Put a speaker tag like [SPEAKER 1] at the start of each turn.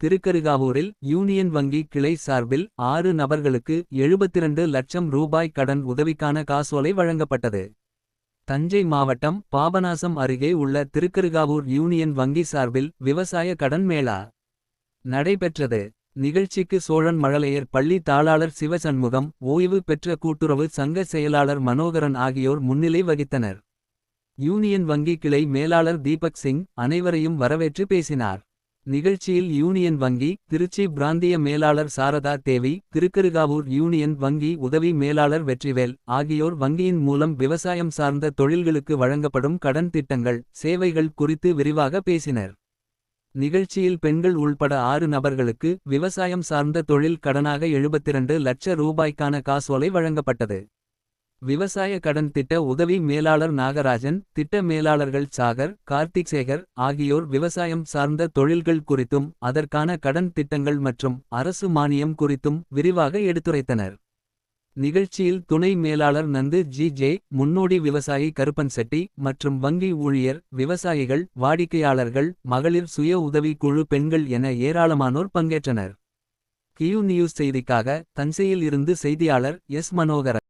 [SPEAKER 1] திருக்கருகாவூரில் union வங்கி கிளை சார்பில் ஆறு நபர்களுக்கு 72 லட்சம் ரூபாய் கடன் உதவிக்கான காசோலை வழங்கப்பட்டது. தஞ்சை மாவட்டம் பாபநாசம் அருகே உள்ள திருக்கருகாவூர் யூனியன் வங்கி சார்பில் விவசாய கடன் மேளா நடைபெற்றது. நிகழ்ச்சிக்கு சோழன் மழலையர் பள்ளி தாளாளர் சிவசண்முகம் ஓய்வு பெற்ற கூட்டுறவு சங்க செயலாளர் மனோகரன் ஆகியோர் முன்னிலை வகித்தனர். யூனியன் வங்கி கிளை மேலாளர் தீபக் சிங் அனைவரையும் வரவேற்று பேசினார். நிகழ்ச்சியில் யூனியன் வங்கி திருச்சி பிராந்திய மேலாளர் சாரதா தேவி திருக்கருகாவூர் யூனியன் வங்கி உதவி மேலாளர் வெற்றிவேல் ஆகியோர் வங்கியின் மூலம் விவசாயம் சார்ந்த தொழில்களுக்கு வழங்கப்படும் கடன் திட்டங்கள் சேவைகள் குறித்து விரிவாக பேசினர். நிகழ்ச்சியில் பெண்கள் உள்பட ஆறு நபர்களுக்கு விவசாயம் சார்ந்த தொழில் கடனாக 72 லட்ச ரூபாய்க்கான காசோலை வழங்கப்பட்டது. விவசாய கடன் திட்ட உதவி மேலாளர் நாகராஜன் திட்ட மேலாளர்கள் சாகர் கார்த்திக் சேகர் ஆகியோர் விவசாயம் சார்ந்த தொழில்கள் குறித்தும் அதற்கான கடன் திட்டங்கள் மற்றும் அரசு மானியம் குறித்தும் விரிவாக எடுத்துரைத்தனர். நிகழ்ச்சியில் துணை மேலாளர் நந்து ஜி ஜே முன்னோடி விவசாயி கருப்பன் செட்டி மற்றும் வங்கி ஊழியர் விவசாயிகள் வாடிக்கையாளர்கள் மகளிர் சுய உதவி குழு பெண்கள் என ஏராளமானோர் பங்கேற்றனர். கியூ நியூஸ் செய்திக்காக தஞ்சையில் இருந்து செய்தியாளர் எஸ் மனோகரன்.